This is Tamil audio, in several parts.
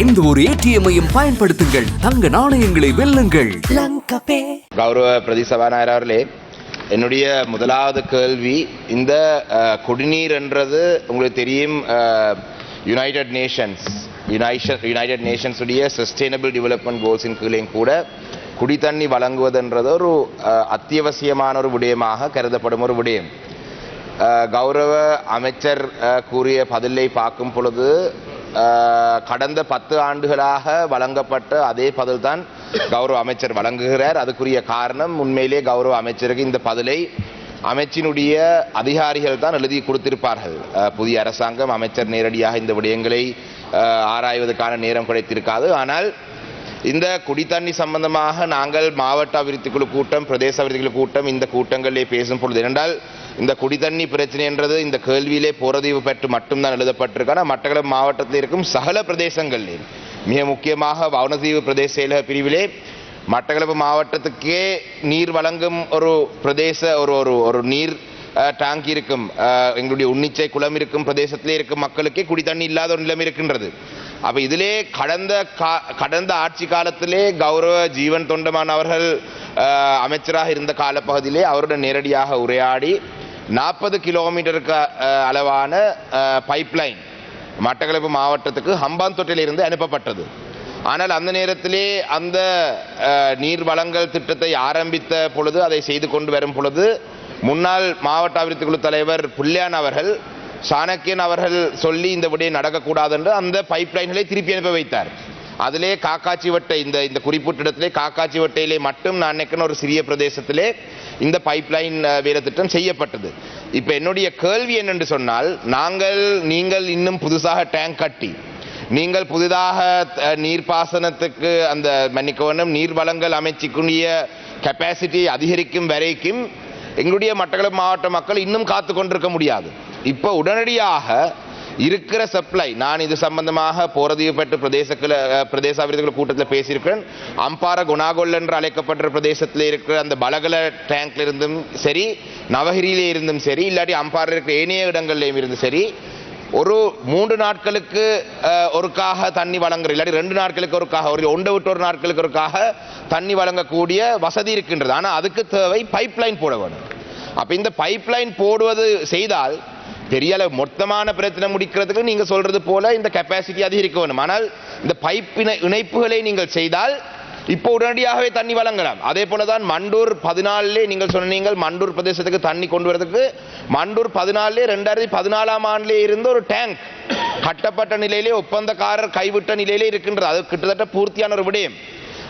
எந்த ஒரு ஏடிஎம்மையும் பயன்படுத்துங்கள். தங்க நாணயங்களை வெல்லுங்கள். கௌரவ பிரதி சபாநாயகர் அவர்களே என்னுடைய முதலாவது கேள்வி இந்த குடிநீர் என்றது உங்களுக்கு தெரியும் யுனைடெட் நேஷன்ஸ் யுனைஷன் யுனைடெட் நேஷன்ஸ் உடைய சஸ்டைனபிள் டெவலப்மெண்ட் கோல்ஸின் கீழேயும் கூட குடித்தண்ணி வழங்குவதென்றது ஒரு அத்தியாவசியமான ஒரு விடயமாக கருதப்படும் ஒரு விடயம். கௌரவ அமைச்சர் கூறிய பதிலை பார்க்கும் பொழுது கடந்த பத்து ஆண்டுகளாக வழங்கப்பட்ட அதே பதில்தான் கௌரவ அமைச்சர் வழங்குகிறார். அதுக்குரிய காரணம் உண்மையிலே கௌரவ அமைச்சருக்கு இந்த பதிலை அமைச்சினுடைய அதிகாரிகள் தான் எழுதி கொடுத்திருப்பார்கள். புதிய அரசாங்கம் அமைச்சர் நேரடியாக இந்த விடயங்களை ஆராய்வதற்கான நேரம் கிடைத்திருக்காது. ஆனால் இந்த குடித்தண்ணி சம்பந்தமாக நாங்கள் மாவட்ட அபிவிருத்தி குழு கூட்டம் பிரதேச அபிவிருத்தி குழு கூட்டம் இந்த கூட்டங்களிலே பேசும் பொழுது என்றால் இந்த குடித்தண்ணி பிரச்சனை என்றது இந்த கேள்வியிலே போரதீவு பெற்று மட்டும்தான் எழுதப்பட்டிருக்கான ஆனால் மட்டக்களப்பு மாவட்டத்தில் இருக்கும் சகல பிரதேசங்களில் மிக முக்கியமாக வவுனதீவு பிரதேச செயலக பிரிவிலே மட்டக்களப்பு மாவட்டத்துக்கே நீர் வழங்கும் ஒரு பிரதேச ஒரு ஒரு ஒரு நீர் டேங்க் இருக்கும். எங்களுடைய உன்னிச்சை குளம் இருக்கும் பிரதேசத்திலே இருக்கும் மக்களுக்கே குடித்தண்ணி இல்லாத ஒரு நிலைமை இருக்கின்றது. அப்போ இதிலே கடந்த கா- கடந்த ஆட்சி காலத்திலே கௌரவ ஜீவன் தொண்டமான் அவர்கள் அமைச்சராக இருந்த காலப்பகுதியிலே அவருடன் நேரடியாக உரையாடி நாற்பது கிலோமீட்டருக்கு அளவான பைப்லைன் மட்டக்களப்பு மாவட்டத்துக்கு ஹம்பாந்தொட்டிலிருந்து அனுப்பப்பட்டது. ஆனால் அந்த நேரத்திலே அந்த நீர் வளங்கள் திட்டத்தை ஆரம்பித்த பொழுது அதை செய்து கொண்டு வரும் பொழுது முன்னாள் மாவட்ட அபிவிருத்தி குழு தலைவர் புல்லியான் அவர்கள் சாணக்கியன் அவர்கள் சொல்லி இந்த விடயம் நடக்கக்கூடாது என்று அந்த பைப்லைன்களை திருப்பி அனுப்ப வைத்தார். அதிலே காக்காச்சி வட்டை இந்த இந்த குறிப்பிட்ட இடத்திலே காக்காச்சி வட்டையிலே மட்டும் நான் நினைக்கிறேன் ஒரு சிறிய பிரதேசத்திலே இந்த பைப்லைன் வேலை திட்டம் செய்யப்பட்டது. இப்போ என்னுடைய கேள்வி என்னென்று சொன்னால் நாங்கள் நீங்கள் இன்னும் புதுசாக டேங்க் கட்டி நீங்கள் புதிதாக நீர்ப்பாசனத்துக்கு அந்த மன்னிக்கவனம் நீர் வளங்கள் அமைச்சிக்குரிய கெப்பாசிட்டி அதிகரிக்கும் வரைக்கும் எங்களுடைய மட்டக்களப்பு மாவட்ட மக்கள் இன்னும் காத்து கொண்டிருக்க முடியாது. இப்போ உடனடியாக இருக்கிற சப்ளை நான் இது சம்பந்தமாக போரதீவு பெற்று பிரதேச பிரதேச அபிவிருத்திகள் கூட்டத்தில் பேசியிருக்கிறேன். அம்பார குணாகொல் என்று அழைக்கப்பட்ட பிரதேசத்தில் இருக்கிற அந்த பலகல டேங்க்ல இருந்தும் சரி நவகிரியிலே இருந்தும் சரி இல்லாட்டி அம்பாரில் இருக்கிற ஏனைய இடங்கள்லையும் இருந்து சரி ஒரு மூன்று நாட்களுக்கு ஒருக்காக தண்ணி வழங்குற இல்லாட்டி ரெண்டு நாட்களுக்கு ஒருக்காக ஒரு ஒன்று விட்டு ஒரு நாட்களுக்கு ஒருக்காக தண்ணி வழங்கக்கூடிய வசதி இருக்கின்றது. ஆனால் அதுக்கு தேவை பைப்லைன் போட வேணும். அப்போ இந்த பைப்லைன் போடுவது செய்தால் பெரிய அளவு மொத்தமான பிரச்சனை முடிக்கிறதுக்கு நீங்க சொல்றது போல இந்த கெப்பாசிட்டி அதிகரிக்க வேணும் ஆனால் இந்த பைப் இணைப்புகளை நீங்கள் செய்தால் இப்போ உடனடியாகவே தண்ணி வழங்கலாம். அதே போல தான் மண்டூர் பதினாலே நீங்கள் சொன்னீங்க மண்டூர் பிரதேசத்துக்கு தண்ணி கொண்டு வரதுக்கு மண்டூர் பதினாலே ரெண்டாயிரத்தி பதினாலாம் ஆண்டிலே இருந்து ஒரு டேங்க் கட்டப்பட்ட நிலையிலே ஒப்பந்தக்காரர் கைவிட்ட நிலையிலே இருக்கின்றது. அது கிட்டத்தட்ட பூர்த்தியான ஒரு விடயம்.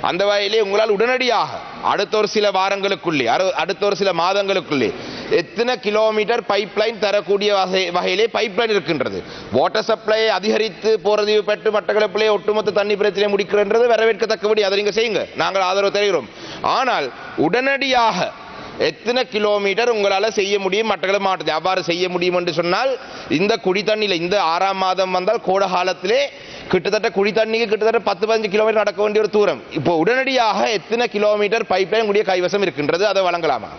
அந்த வகையிலே உங்களால் உடனடியாக அடுத்த ஒரு சில வாரங்களுக்குள்ளே அடுத்த ஒரு சில மாதங்களுக்குள்ளே எத்தனை கிலோமீட்டர் பைப்லைன் தரக்கூடிய வகை வகையிலே பைப்லைன் இருக்கின்றது. வாட்டர் சப்ளை அதிகரித்து போறது பெற்று மட்டக்களப்பிலே ஒட்டுமொத்த தண்ணி பிரச்சனை முடிக்கிறன்றது வரவேற்கத்தக்கபடி. அதை நீங்கள் செய்யுங்க. நாங்கள் ஆதரவு தருகிறோம். ஆனால் உடனடியாக எத்தனை கிலோமீட்டர் உங்களால் செய்ய முடியும்? மட்டக்களப்பு மாவட்டத்தில் அவ்வாறு செய்ய முடியும் என்று சொன்னால் இந்த குடி தண்ணியில் இந்த ஆறாம் மாதம் வந்தால் கோட காலத்திலே கிட்டத்தட்ட குடி தண்ணிக்கு கிட்டத்தட்ட பத்து பதினஞ்சு கிலோமீட்டர் நடக்க வேண்டிய ஒரு தூரம். இப்போ உடனடியாக எத்தனை கிலோமீட்டர் பைப்லைன் உடைய கைவசம் இருக்கின்றது? அதை வழங்கலாமா?